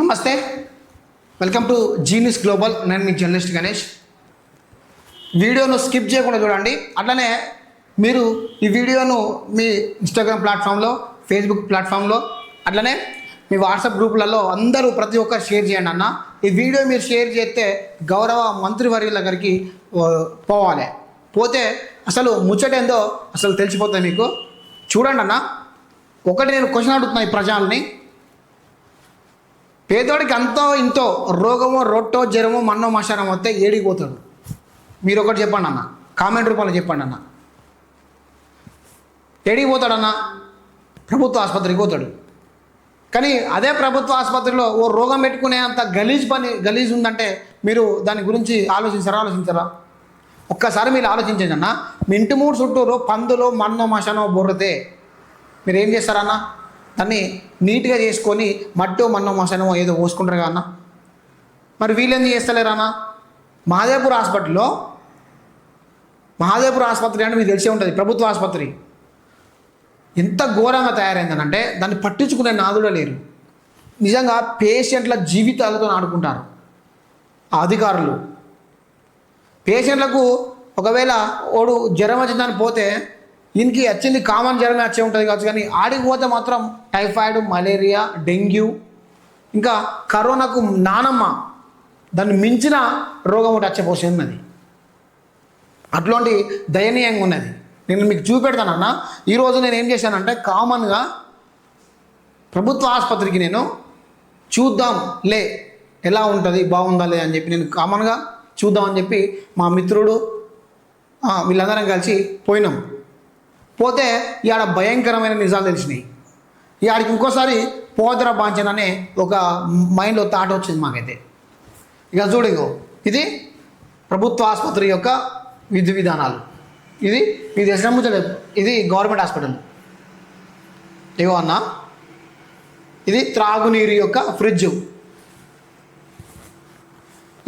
నమస్తే. Welcome to జీనిస్ global నేను మీ journalist Ganesh. వీడియోను స్కిప్ చేయకుండా చూడండి. అట్లనే మీరు ఈ వీడియోను మీ ఇన్స్టాగ్రామ్ ప్లాట్ఫామ్లో ఫేస్బుక్ ప్లాట్ఫామ్లో అట్లనే మీ వాట్సాప్ గ్రూపులలో అందరూ ప్రతి ఒక్కరు షేర్ చేయండి అన్న. ఈ వీడియో మీరు షేర్ చేస్తే గౌరవ మంత్రివర్యుల దగ్గరికి పోవాలి. పోతే అసలు ముచ్చటేందో అసలు తెలిసిపోతుంది మీకు. చూడండి అన్న. ఒకటి నేను క్వశ్చన్ అడుగుతున్నా ఈ ప్రజల్ని. పేదోడికి అంతో ఇంతో రోగమో రొట్టో జ్వరమో మన్నో మశానం వస్తే ఏడిగిపోతాడు. మీరు ఒకటి చెప్పండి అన్న. కామెంట్ రూపంలో చెప్పండి అన్న. ఏడిగిపోతాడన్న? ప్రభుత్వ ఆసుపత్రికి పోతాడు. కానీ అదే ప్రభుత్వ ఆసుపత్రిలో ఓ రోగం పెట్టుకునే అంత గలీజ్ పని గలీజ్ ఉందంటే మీరు దాని గురించి ఆలోచించారా ఆలోచించారా? ఒక్కసారి మీరు ఆలోచించండి అన్న. మీ ఇంటి మూడు చుట్టూరు పందులు మన్నో మశానో బొర్రతే మీరు ఏం చేస్తారన్నా? దాన్ని నీట్గా చేసుకొని మట్టో మన్నో మసనమో ఏదో పోసుకుంటారు కదా అన్న. మరి వీళ్ళేం చేస్తలేరన్నా మహాదేవ్పూర్ హాస్పిటల్లో మహాదేవ్పూర్ ఆసుపత్రి అంటే మీకు తెలిసే ఉంటుంది ప్రభుత్వ ఆసుపత్రి. ఎంత ఘోరంగా తయారైందనంటే దాన్ని పట్టించుకునే నాదుడే లేరు. నిజంగా పేషెంట్ల జీవితాలతో ఆడుకుంటారు ఆ అధికారులు. పేషెంట్లకు ఒకవేళ ఓడు జ్వరం వచ్చిందని పోతే ఈయనకి వచ్చింది కామన్ జ్వరం వచ్చే ఉంటుంది కావచ్చు కానీ ఆడికి పోతే మాత్రం టైఫాయిడ్ మలేరియా డెంగ్యూ ఇంకా కరోనాకు నానమ్మ దాన్ని మించిన రోగం ఒకటి వచ్చేపోసి ఉన్నది. అట్లాంటి దయనీయంగా ఉన్నది. నేను మీకు చూపెడతానన్న ఈరోజు నేను ఏం చేశానంటే కామన్గా ప్రభుత్వ ఆసుపత్రికి నేను చూద్దాం లే ఎలా ఉంటుంది బాగుందా లే అని చెప్పి నేను కామన్గా చూద్దామని చెప్పి మా మిత్రుడు వీళ్ళందరం కలిసి పోయినాం. పోతే ఇవాడ భయంకరమైన నిజాలు తెలిసినాయి. ఇవాడికి ఇంకోసారి పోదర బాంచన్ అనే ఒక మైండ్లో థాట్ వచ్చింది మాకైతే. ఇక చూడు ఇది ప్రభుత్వ ఆసుపత్రి యొక్క విధి విధానాలు. ఇది ఇది ఎసరముచ్చలేదు ఇది గవర్నమెంట్ హాస్పిటల్. ఇగో అన్న ఇది త్రాగునీరు యొక్క ఫ్రిడ్జ్.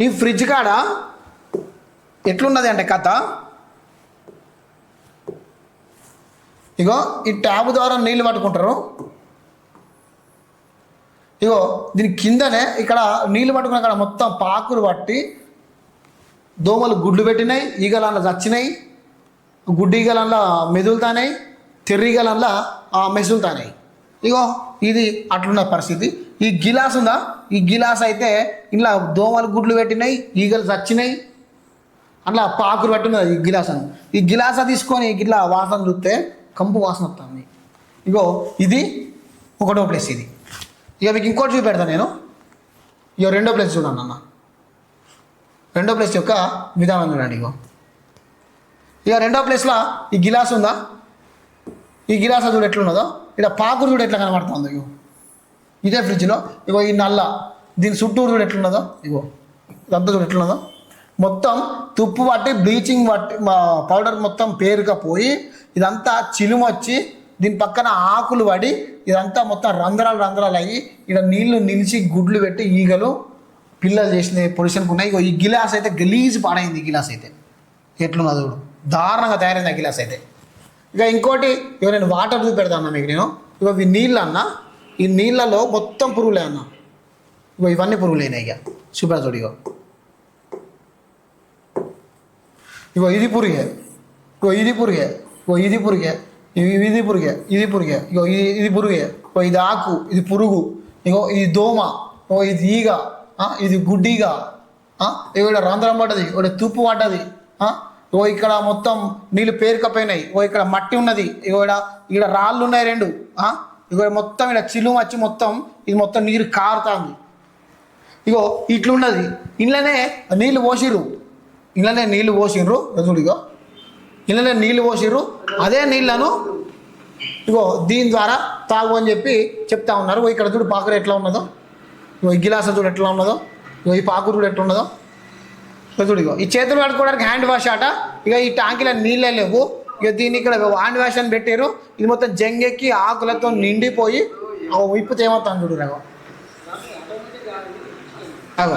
ఈ ఫ్రిడ్జ్ కాడ ఎట్లున్నది అంటే కథ? ఇగో ఈ ట్యాబ్ ద్వారా నీళ్ళు పట్టుకుంటారు. ఇగో దీని కిందనే ఇక్కడ నీళ్ళు పట్టుకున్న అక్కడ మొత్తం పాకులు పట్టి దోమలు గుడ్లు పెట్టినాయి ఈగలల్లో చచ్చినాయి గుడ్డి ఈగలల్లో మెదులుతానాయి తెర్రీగలల్లో మెసులుతానాయి. ఇగో ఇది అట్లున్న పరిస్థితి. ఈ గిలాస్ ఉందా? ఈ గిలాస్ అయితే ఇలా దోమలు గుడ్లు పెట్టినాయి ఈగలు చచ్చినాయి అట్లా పాకులు పట్టున్నది ఈ గిలాసను ఈ గిలాస తీసుకొని ఇట్లా వాసన చూస్తే కంపు వాసన వస్తుంది. ఇగో ఇది ఒకటో ప్లేస్ ఇది. ఇక మీకు ఇంకోటి చూపెడతాను నేను. ఇక రెండో ప్లేస్ చూడండి అన్న. రెండో ప్లేస్ యొక్క విధానం చూడండి ఇగో. ఇక రెండో ప్లేస్లో ఈ గిలాస్ ఉందా? ఈ గిలాస చూడు ఎట్లున్నదో. ఇక్కడ పాకుడు చూడు ఎట్లా కనబడుతుందో ఇగో. ఇదే ఫ్రిడ్జ్లో ఇగో ఈ నల్ల. దీని చుట్టూరు చూడు ఎట్లున్నదో. ఇగో. ఇదంతా చూడు ఎట్లున్నదో. మొత్తం తుప్పు పట్టి బ్లీచింగ్ పట్టి పౌడర్ మొత్తం పేరుకపోయి ఇదంతా చిలుము వచ్చి దీని పక్కన ఆకులు పడి ఇదంతా మొత్తం రంధ్రాలు రంధ్రాలు అయ్యి ఇక్కడ నీళ్ళు నిలిచి గుడ్లు పెట్టి ఈగలు పిల్లలు చేసిన పొజిషన్కి ఉన్నాయి. ఇగో ఈ గిలాస్ అయితే గలీజ్ పాడైంది ఈ గిలాస్ అయితే. ఎట్లున్నది చూడు. దారుణంగా తయారైంది ఆ గిలాస్ అయితే. ఇక ఇంకోటి ఇక నేను వాటర్ చూపెడతాను మీకు నేను. ఇక ఇవి నీళ్ళు అన్న. ఈ నీళ్ళలో మొత్తం పురుగులే అన్న. ఇగో ఇవన్నీ పురుగులేనా ఇక. చూపెడతాడు ఇగో. ఇగో ఇది పురుగే. ఇగో ఇది పురుగే. ఇగో ఇది పురుగే ఇది పురుగే ఇది పురుగే ఇగో ఇది ఇది పురుగే ఇగో ఇది ఆకు ఇది పురుగు ఇగో ఇది దోమ ఓ ఇది ఈగ ఇది గుడ్డిగ ఆ, ఇక్కడ రంధ్రం పడ్డది ఇక్కడ తుప్పు పడ్డది ఓ ఇక్కడ మొత్తం నీళ్ళు పేరుకపోయినాయి ఓ ఇక్కడ మట్టి ఉన్నది ఇగో ఇక్కడ ఇక్కడ రాళ్ళు ఉన్నాయి రెండు ఆ, ఇగో మొత్తం ఇక్కడ చిలుము వచ్చి మొత్తం ఇది మొత్తం నీరు కారుతుంది. ఇగో ఇట్లున్నది ఇంట్లోనే నీళ్ళు పోసిరు ఇంట్లోనే నీళ్ళు పోసిండ్రు చూడు ఇగో. ఇళ్ళనే నీళ్ళు పోసిర్రు. అదే నీళ్ళను ఇగో దీని ద్వారా తాగు అని చెప్పి చెప్తా ఉన్నారు. ఇక్కడ చూడు పాకురు ఎట్లా ఉన్నదో. ఇగో ఈ గిలాస చూడు ఎట్లా ఉన్నదో. ఇగో ఈ పాకురు చూడు ఎట్లా ఉన్నదో. చూడు ఇగో. ఈ చేతులు కడుక్కోవడానికి హ్యాండ్ వాష్ ఆట. ఇక ఈ ట్యాంకీలో నీళ్ళే లేవు. ఇక దీన్ని ఇక్కడ హ్యాండ్ వాష్ అని పెట్టారు ఇది మొత్తం జంగెక్కి ఆకులతో నిండిపోయి ఆ విప్పు తేమతాను చూడు రాగో అగో.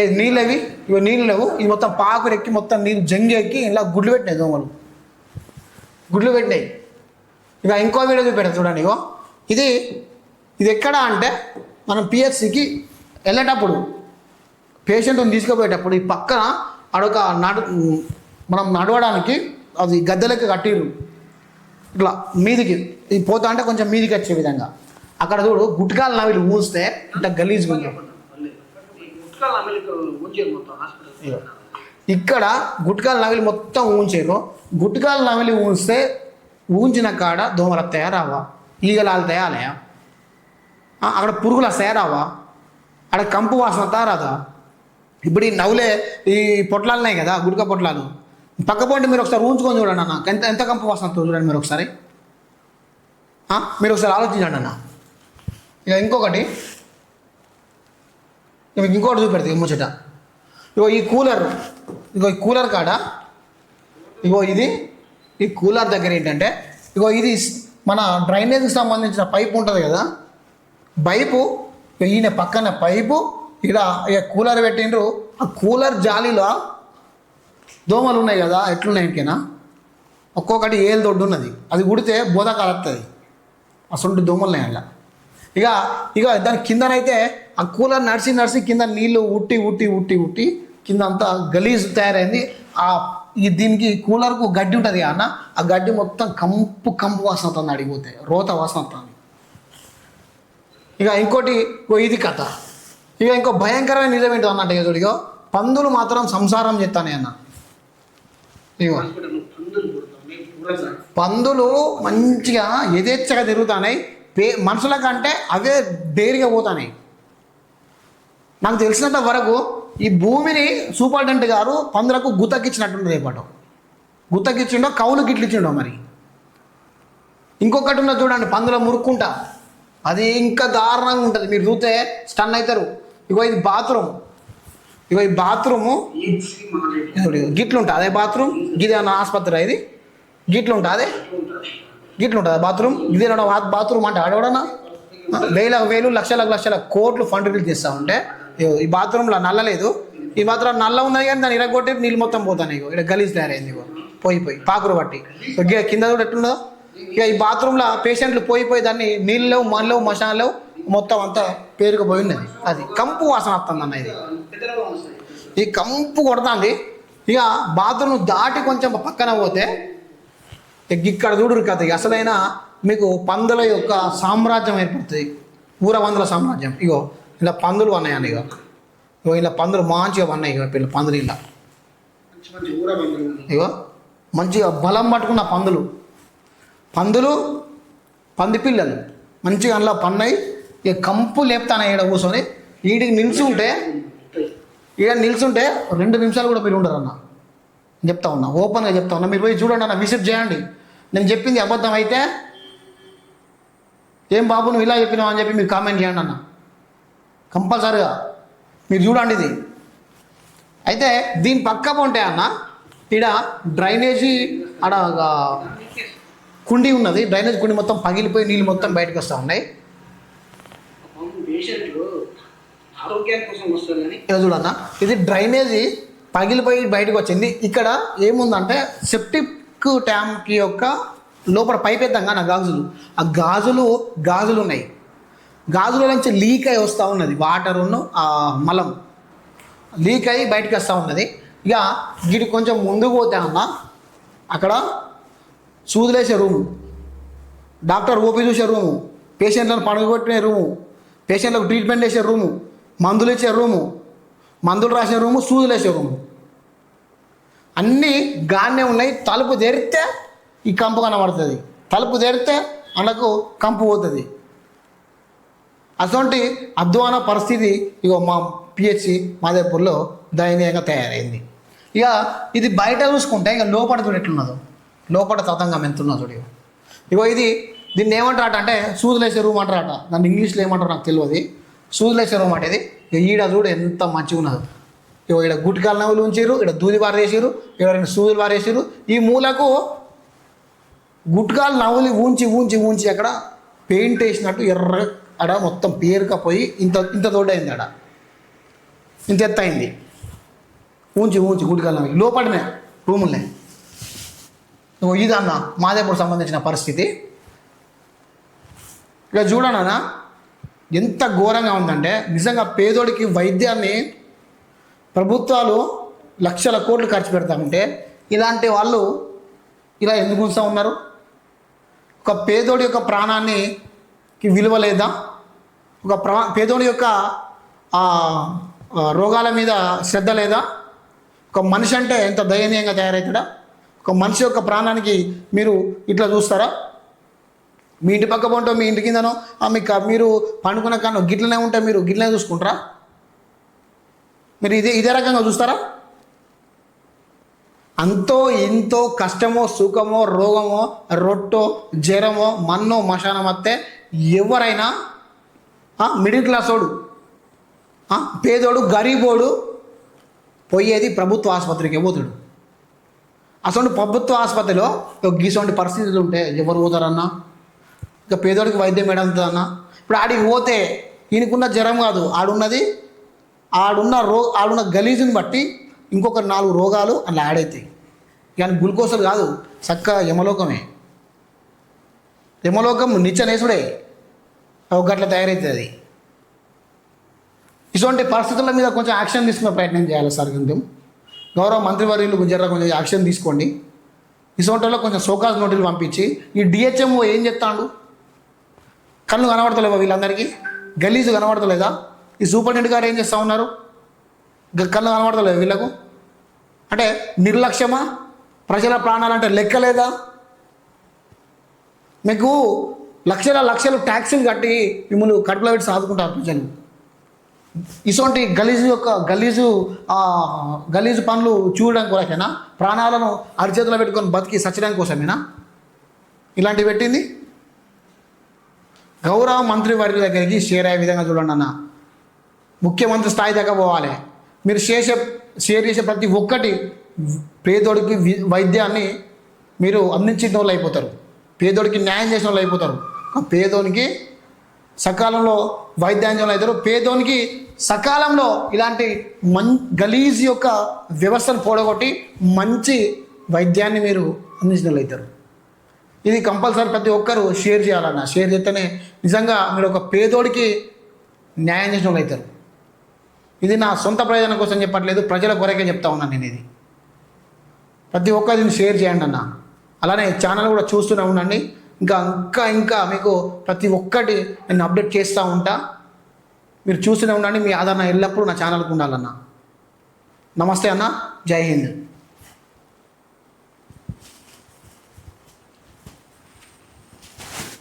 ఏ నీళ్ళు అవి? ఇవి నీళ్ళు లేవు. ఇది మొత్తం పాకు రెక్కి మొత్తం నీళ్ళు జంగి ఎక్కి ఇలా గుడ్లు పెట్టినాయి దోమలు. గుడ్లు పెట్టినాయి. ఇక ఇంకో వీడియో చూపెడతా చూడండి ఇగో. ఇది ఇది ఎక్కడ అంటే మనం పిహెచ్సికి వెళ్ళేటప్పుడు పేషెంట్ని తీసుకుపోయేటప్పుడు ఈ పక్కన అడొక నడు మనం నడవడానికి అది గద్దెలకి కట్టిరు ఇట్లా మీదికి ఇది పోతా అంటే కొంచెం మీదికి వచ్చే విధంగా. అక్కడ చూడు గుట్కాలు నవిలు ఊస్తే ఇట్లా గలీజ్గా ఉంది గుట్కాల అమెరికా ఉంచారు మొత్తం హాస్పిటల్ ఇక్కడ గుట్కాల నవిలి మొత్తం ఊంచారు. గుట్కాల నవిలి ఊంచితే ఊంచిన కాడ దోమలు వస్తాయా రావా ఈగలు ఆలుతాయా ఆలయా అక్కడ పురుగులు వస్తాయా రావా అక్కడ కంపు వాసన వస్తా రాదా ఇప్పుడు ఈ నవ్వులే ఈ పొట్లాలు ఉన్నాయి కదా గుడిక పొట్లాలు. పక్క పోండి మీరు ఒకసారి ఊంచుకొని చూడండి అన్న. ఎంత ఎంత కంపు వాసన చూడండి మీరు ఒకసారి. మీరు ఒకసారి ఆలోచించండి అన్న. ఇక ఇంకొకటి. మీకు ఇంకోటి చూపెడతా ముచ్చట. ఇగో ఈ కూలర్ ఇగో ఈ కూలర్ కాడ ఇగో ఇది ఈ కూలర్ దగ్గర ఏంటంటే ఇగో ఇది మన డ్రైనేజ్కి సంబంధించిన పైపు ఉంటుంది కదా పైపు ఈయన పక్కన పైపు ఇలా ఇక కూలర్ పెట్టిండ్రు ఆ కూలర్ జాలీలో దోమలు ఉన్నాయి కదా ఎట్లున్నాయి ఇంకేనా? ఒక్కొక్కటి ఏలు దొడ్డు ఉన్నది అది ఉడితే బోధ వస్తుంది అసలు దోమలు ఉన్నాయి అలా ఇక ఇక దాని కిందనైతే ఆ కూలర్ నడిచి నడిచి కింద నీళ్ళు ఉట్టి ఉట్టి ఉట్టి ఉట్టి కింద అంతా గలీజ్ తయారైంది. ఆ ఈ దీనికి కూలర్కు గడ్డి ఉంటుంది అన్న ఆ గడ్డి మొత్తం కంపు కంపు వాసన వస్తుంది అడిగిపోతే రోత వాసన వస్తుంది ఇక ఇంకోటి ఇది కథ. ఇక ఇంకో భయంకరమైన నిజం ఏంటో అన్నట్టు ఎదుడిగో పందులు మాత్రం సంసారం చెప్తానే అన్న. ఇగో. పందులు మంచిగా యథేచ్ఛగా తిరుగుతున్నాయి పే మనుషుల కంటే అవే డేరిగా పోతున్నాయి నాకు తెలిసినంత వరకు ఈ భూమిని సూపరింటెండెంట్ గారు పందులకు గుత్తకిచ్చినట్టుంది రేపటి గుతకిచ్చిండో కౌలు గిట్లిచ్చిండో మరి. ఇంకొకటి ఉన్నది చూడండి పందుల మురుక్కుంటా. అది ఇంకా దారుణంగా ఉంటుంది. మీరు చూస్తే స్టన్ అవుతారు ఇగో ఇది బాత్రూమ్. ఇగో ఈ బాత్రూము గిట్లుంటా గిట్లు అదే బాత్రూమ్ గిది ఆసుపత్రి ఇది? గిట్లుంటా అదే? గిట్లు బాత్రూమ్. ఇది బాత్రూమ్ అంటే అడవడనా వేల వేలు లక్షల లక్షల కోట్లు ఫండ్ రిలీజ్ చేస్తా ఉంటే ఈ బాత్రూంలో నల్లలేదు ఈ మాత్రం నల్ల ఉన్నది కానీ దాన్ని ఇరగొట్టి నీళ్ళు మొత్తం పోతాను ఇగో. ఇక్కడ గలీజ్ తయారైంది ఇగో. పోయి పోయి పాకురు పట్టి. కింద కూడా ఎట్లుందో. ఇక ఈ బాత్రూంలో పేషెంట్లు పోయి పోయి దాన్ని నీళ్ళు మనలో మనలేవు మొత్తం అంతా పేరుకుపోయి ఉన్నది. అది కంపు వాసన వస్తుంది అన్న ఇది. ఈ కంపు కొడుతుంది. ఇక బాత్రూమ్ దాటి కొంచెం పక్కన పోతే ఇక ఇక్కడ చూడరు కథ ఇక అసలైన మీకు పందుల యొక్క సామ్రాజ్యం ఏర్పడుతుంది. ఊర వందల సామ్రాజ్యం. ఇగో ఇలా పందులు అన్నాయని ఇగో. ఇగో ఇలా పందులు మంచిగా ఉన్నాయి ఇగో పిల్ల పందులు ఇలా. ఇగో మంచిగా బలం పట్టుకున్న పందులు. పందులు పంది పిల్లలు. మంచిగా అందులో పన్నాయి. ఇక కంపు లేపుతాను ఈడ కూర్చొని. వీటికి నిల్చుంటే ఈడ నిల్చుంటే రెండు నిమిషాలు కూడా మీరు ఉండరు అన్న నేను చెప్తా ఉన్నా ఓపెన్గా చెప్తా ఉన్నా. మీరు పోయి చూడండి అన్న విజిట్ చేయండి. నేను చెప్పింది అబద్ధం అయితే ఏం బాబు నువ్వు ఇలా చెప్పినావు అని చెప్పి మీరు కామెంట్ చేయండి అన్న. కంపల్సరిగా. మీరు చూడండి ఇది. అయితే దీని పక్క ఉంటే అన్న ఈడ డ్రైనేజీ ఆడ కుండి ఉన్నది. డ్రైనేజ్ కుండి మొత్తం పగిలిపోయి నీళ్ళు మొత్తం బయటకు వస్తూ ఉన్నాయి. పాపం చూడన్న ఇది డ్రైనేజీ పగిలిపోయి బయటకు వచ్చింది. ఇక్కడ ఏముందంటే సెప్టిక్ ట్యాంక్ యొక్క లోపల పైప్ ఎత్తాం నా గాజులు. ఆ గాజులు గాజులు ఉన్నాయి. గాజుల నుంచి లీక్ అయి వస్తూ ఉన్నది. వాటర్ మలం. లీక్ అయ్యి బయటకు వస్తూ ఉన్నది. ఇక వీటి కొంచెం ముందుకు పోతే అమ్మ అక్కడ సూదులేసే రూము. డాక్టర్ ఓపీ చూసే రూము. పేషెంట్లను పడగొట్టిన రూము. పేషెంట్లకు ట్రీట్మెంట్ చేసే రూము. మందులు ఇచ్చే రూము. మందులు రాసే రూము సూదులు వేసే రూము. అన్నీ గానే ఉన్నాయి. తలుపు తెరిస్తే ఈ కంపు కనబడుతుంది. తలుపు తెరిస్తే అందుకు కంపు పోతుంది. అటువంటి అధ్వాన పరిస్థితి ఇగో మా పిహెచ్సి మాదేపూర్లో దయనీయంగా తయారైంది. ఇక ఇది బయట చూసుకుంటే ఇక లోపల చూడు ఎట్లున్నదో. లోపల తతంగం ఎంత చూడు ఇగో. ఇది దీన్ని ఏమంటారట అంటే సూదులేసే రూమ్ అంటారట. దాన్ని ఇంగ్లీష్లో ఏమంటారు నాకు తెలియదు. సూదులేసే రూమ్ అంటే ఇది. ఇక ఈడ చూడు ఎంత మంచిగా ఉన్నదో. ఇగో ఇక్కడ గుట్కాల నవ్వులు ఉంచారు ఇక్కడ దూది పారేసారు ఇక్కడ రెండు సూదులు పారేసారు ఈ మూలకు గుట్కాలు నవ్వులు ఊంచి ఊంచి ఊంచి అక్కడ పెయింట్ వేసినట్టు ఎర్ర ఆడ మొత్తం పేరుకపోయి ఇంత ఇంత దొడ్డైంది ఆడ. ఇంత ఎత్తయింది ఊంచి ఊంచి గుడికల్లా నవ్వులు లోపలనే రూములనే. ఇగో ఇది మాదేపూర్ సంబంధించిన పరిస్థితి. ఇక చూడనా ఎంత ఘోరంగా ఉందంటే నిజంగా పేదోడికి వైద్యాన్ని ప్రభుత్వాలు లక్షల కోట్లు ఖర్చు పెడతా ఉంటే ఇలాంటి వాళ్ళు ఇలా ఎందుకు ఉంచుతూ ఉన్నారు ఒక పేదోడి యొక్క ప్రాణాన్ని విలువ లేదా? ఒక ప్రా పేదోడి యొక్క రోగాల మీద శ్రద్ధ లేదా? ఒక మనిషి అంటే ఎంత దయనీయంగా తయారవుతాడా ఒక మనిషి యొక్క ప్రాణానికి మీరు ఇట్లా చూస్తారా? మీ ఇంటి పక్క పంటో మీ ఇంటి కిందనో మీకు మీరు పండుకున్న కాను గిట్లనే ఉంటే మీరు గిట్లనే చూసుకుంటారా? మీరు ఇదే ఇదే రకంగా చూస్తారా? అంతో ఇంతో కష్టమో సుఖమో రోగమో రొట్టో జ్వరమో మన్నో మశానం వస్తే ఎవరైనా మిడిల్ క్లాస్ వాడు పేదోడు గరీబోడు పోయేది ప్రభుత్వ ఆసుపత్రికి పోతాడు అసలు ప్రభుత్వ ఆసుపత్రిలో ఒక గీసోంటి పరిస్థితులు ఉంటాయి ఎవరు పోతారన్నా? ఇక పేదోడికి వైద్యం ఏడంతుందన్నా ఇప్పుడు ఆడికి పోతే ఈయనకున్న జ్వరం కాదు ఆడున్నది ఆడున్న రో ఆడున్న గలీజుని బట్టి ఇంకొక నాలుగు రోగాలు అలా యాడ్ అవుతాయి. కానీ గ్లూకోజులు కాదు చక్క యమలోకమే. యమలోకం నిచ్చనేసుడే ఒక గట్ల తయారవుతుంది ఇటువంటి పరిస్థితుల మీద కొంచెం యాక్షన్ తీసుకునే ప్రయత్నం చేయాలి సార్ కొంచెం గౌరవ మంత్రివర్యులు గుజరా కొంచెం యాక్షన్ తీసుకోండి. ఇటువంటిలో కొంచెం సోకాజ్ నోటీలు పంపించి ఈ డిహెచ్ఎంఓ ఏం చెప్తాడు? కళ్ళు కనబడతలేవా వీళ్ళందరికీ? గలీజు కనబడతలేదా? ఈ సూపరింటెండెంట్ గారు ఏం చేస్తూ ఉన్నారు? గ- కళ్ళు కనబడతలేదు వీళ్ళకు? అంటే నిర్లక్ష్యమా? ప్రజల ప్రాణాలంటే లెక్కలేదా? మీకు లక్షల లక్షలు ట్యాక్సీలు కట్టి మిమ్మల్ని కడుపులో పెట్టి సాదుకుంటారు ప్రజలు. ఇటువంటి గలీజు యొక్క గలీజు గలీజు పనులు చూడడం కోసమేనా ప్రాణాలను అరిచేతిలో పెట్టుకొని బతికి సచ్చడం కోసమేనా? ఇలాంటివి పెట్టింది? గౌరవ మంత్రి వారి దగ్గరికి షేర్ అయ్యే విధంగా చూడండి అన్న. ముఖ్యమంత్రి స్థాయి దాకా పోవాలి. మీరు చేసే షేర్ చేసే ప్రతి ఒక్కటి పేదోడికి వైద్యాన్ని మీరు అందించిన వాళ్ళు అయిపోతారు. పేదోడికి న్యాయం చేసిన వాళ్ళు అయిపోతారు. పేదోనికి సకాలంలో వైద్యాంజనం అవుతారు. పేదోనికి సకాలంలో ఇలాంటి మం గలీజ్ యొక్క వ్యవస్థను పోడగొట్టి మంచి వైద్యాన్ని మీరు అందించిన వాళ్ళు అవుతారు. ఇది కంపల్సరీ ప్రతి ఒక్కరు షేర్ చేయాలన్న. షేర్ చేస్తేనే నిజంగా మీరు ఒక పేదోడికి న్యాయం చేసిన వాళ్ళు అవుతారు. ఇది నా సొంత ప్రయోజనం కోసం చెప్పట్లేదు. ప్రజల కొరకే చెప్తా ఉన్నాను నేను ఇది. ప్రతి ఒక్కరిని షేర్ చేయండి అన్నా. అలానే ఛానల్ కూడా చూస్తూనే ఉండండి. ఇంకా ఇంకా ఇంకా మీకు ప్రతి ఒక్కటి నేను అప్డేట్ చేస్తూ ఉంటా. మీరు చూస్తూనే ఉండండి. మీ ఆదరణ ఎల్లప్పుడూ నా ఛానల్కి ఉండాలన్న. నమస్తే అన్న. జై హింద్.